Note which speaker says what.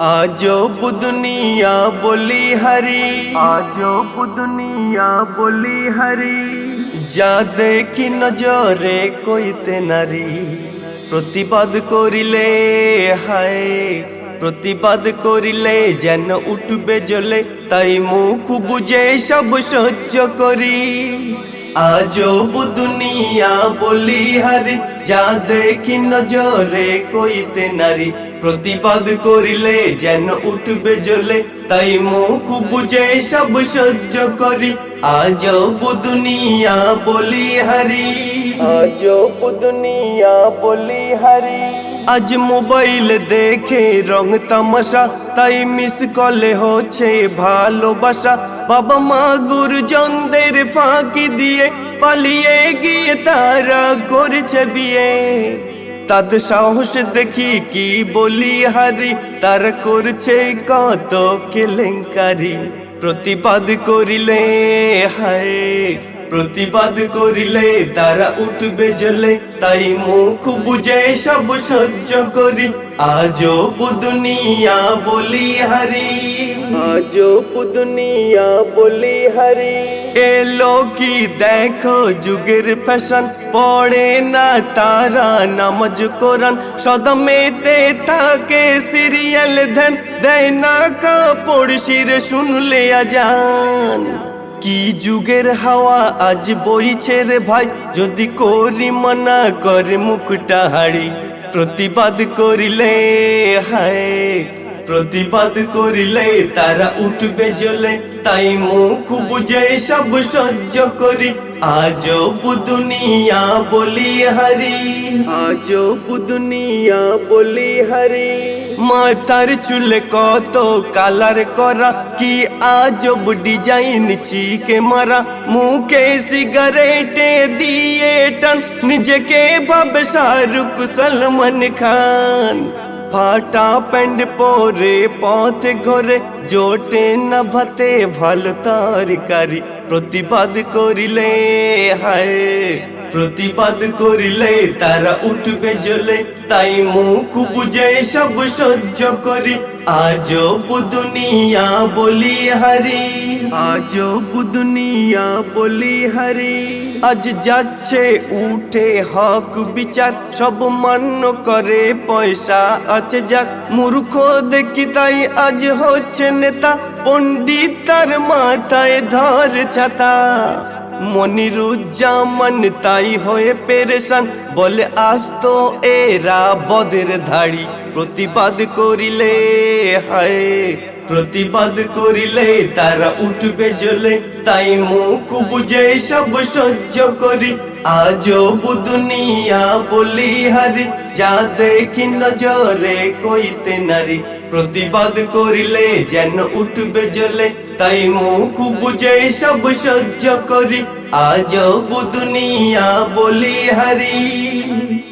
Speaker 1: আজব দুনিয়া বলি হরি
Speaker 2: আজব দুনিয়া বলি হরি
Speaker 1: যা দেখি নজরে কইতে নারী প্রতিবাদ করিলে হায় প্রতিবাদ করিলে যেন উঠবে জ্বলে তাই মুখ বুঝে সব সহ্য করি আজব দুনিয়া বলি হারি যা দেখি নজরে কইতে নারী। প্রতিবাদ করিলে যেন উঠবে জ্বলে তাই মুখ বুঝে সব সহ্য করি। আজব দুনিয়া বলি হারি। আজব দুনিয়া বলি হারি। আজ মোবাইল দেখে রং তামাশা তাই মিস কলে হচ্ছে ভালোবাসা। বাবা মা গুরুজনদের ফাঁকি দিয়ে পালিয়ে গিয়ে তারা করছে বিয়ে। তাদের সাহস দেখি কি বলি হারি, তারা করছে কত কেলেঙ্কারি। প্রতিবাদ করিলে হায়, প্রতিবাদ করিলে তারা উঠবে জলে। তাই মুখ বুঝে সব সহ্য করি, আজও দুনিয়া বলি হারি। আজও দুনিয়া বলি হারি। এলো কি দেখো যুগের ফ্যাশন? পড়ে না তারা নামাজ কোরআন। সদমেতে থাকে সিরিয়াল ধ্যান। দেয় না কাপড় শিরে শুনলে আজান। কি যুগের হাওয়া আজ বইছে রে ভাই? যদি করি মনা করে মুখটা হাড়ি। প্রতিবাদ করিলে হায়। প্রতিবাদ করিলে তারা উঠবে জ্বলে। তাই মুখ বুঝে সব সহ্য করি। আজও দুনিয়া বলি হারি।
Speaker 2: আজব দুনিয়া বলি হরি।
Speaker 1: মাথার চুলে কত কালার করা। কি আজব ডিজাইন চিকে মারা। মুখে সিগারেটে দিয়ে টান। নিজেকে ভাবে শাহরুখ সলমান খান। ফাটা প্যান্ট পরে পথ ঘরে জোটে না ভাতে ভালো তরকারি প্রতিবাদ করিলে হায় প্রতিবাদ করিলে তারা উঠবে জ্বলে। তাই মুখ বুঝে সব সহ্য করি। আজ দুনিয়া বলি হারি।
Speaker 2: আজ দুনিয়া বলি হারি।
Speaker 1: আজ যাচ্ছে উঠে হক বিচার। সব মান্য করে পয়সা আছে যাক। মূর্খ দেখি তাই আজ হচ্ছে নেতা। পণ্ডিত তার মাথায় ধর ছাতা। মনিরুজ্জামান, তাই হয়ে পেরেশান। বলে আসতো এরা বদের ধাড়ি। প্রতিবাদ করিলে হায়, প্রতিবাদ করিলে তারা উঠবে জ্বলে। তাই মুখ বুঝে সব সহ্য করি। আজও দুনিয়া বলি হারি, যা দেখি নজরে কইতে নারী। প্রতিবাদ করিলে যেন উঠবে জলে, তাই মুখ বুঝে সব সহ্য করি। আজব দুনিয়া বলি হারি।